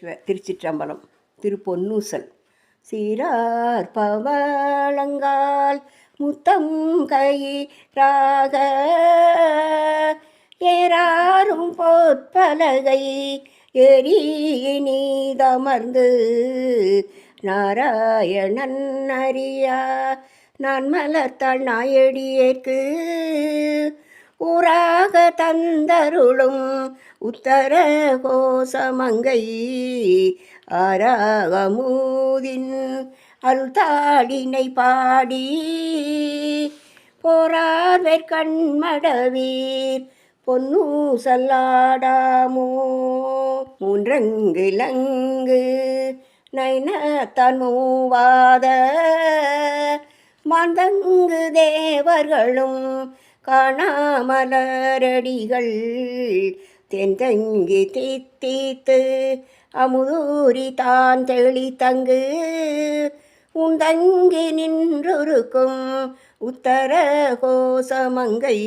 சிவ திருச்சிற்றம்பலம் திருப்பொன்னூசல். சீரார் பவளங்கால் முத்தம் கயிறாக ஏறாரும் பொற்பலகை எரி நீதமர்ந்து நாராயணன் அறியா நான் மலர்த்தாள் நாயடியேற்கு ஊராக தந்தருளும் உத்தர கோசமங்கை ஆராகமூதின் அருள்தாடினை பாடி போரார் கண்மடவீர் பொன்னு சல்லாடாமோ மூன்றங்கிலங்கு நைனத்தான் மூவாத மாந்தங்கு தேவர்களும் காணாமலரடிகள் தென்தங்கி தீத்தீத்து அமுதூரி தான் தெளி தங்கு. உந்தங்கி நின்றொருக்கும் உத்தர கோசமங்கை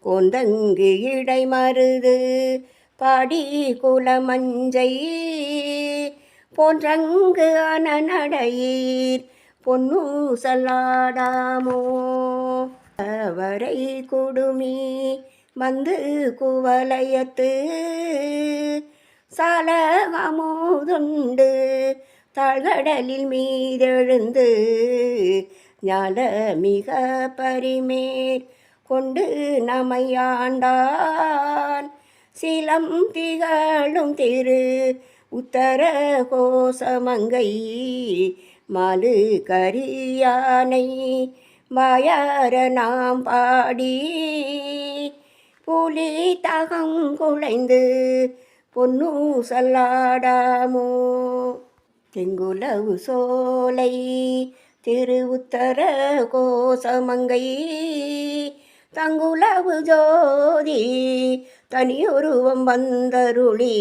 கொந்தங்கு இடை மருது. பாடி குலமஞ்சை போன்றங்கு அனநடையீர் பொன்னு சல்லாடாமோ அவரை குடுமி வந்து குவலயத்து சால அமுதுண்டு தாழ்கடலில் மீதெழுந்து ஞால மிக பரிமேற் கொண்டு நமையாண்டான் சிலம் திகழும் திரு உத்தர கோசமங்கை மாலு கரியானை வாயார நாம் பாடி. புலி தகம் குலைந்து பொன்னு சல்லாடாமோ? தெங்குலவு சோலை திரு உத்தர கோசமங்கை. தங்குலவு ஜோதி தனியுருவம் வந்தருளி.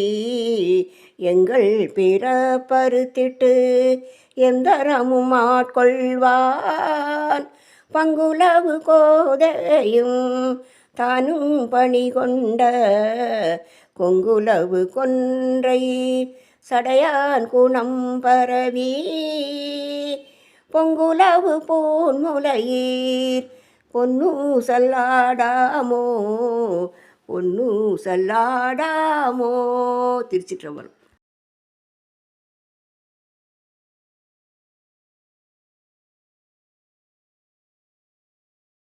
எங்கள் பிறப்பருத்திட்டு எந்தரமும் ஆட்கொள்வான். பங்குலவு கோதையும் தானும் பணி கொண்ட கொங்குலவு கொன்றை சடையான் குணம் பரவி. பொங்குலவு போன்முலையீர் பொன்னு சல்லாடாமோ பொன்னு சல்லாடாமோ. திருச்சிற்றம்பலம்.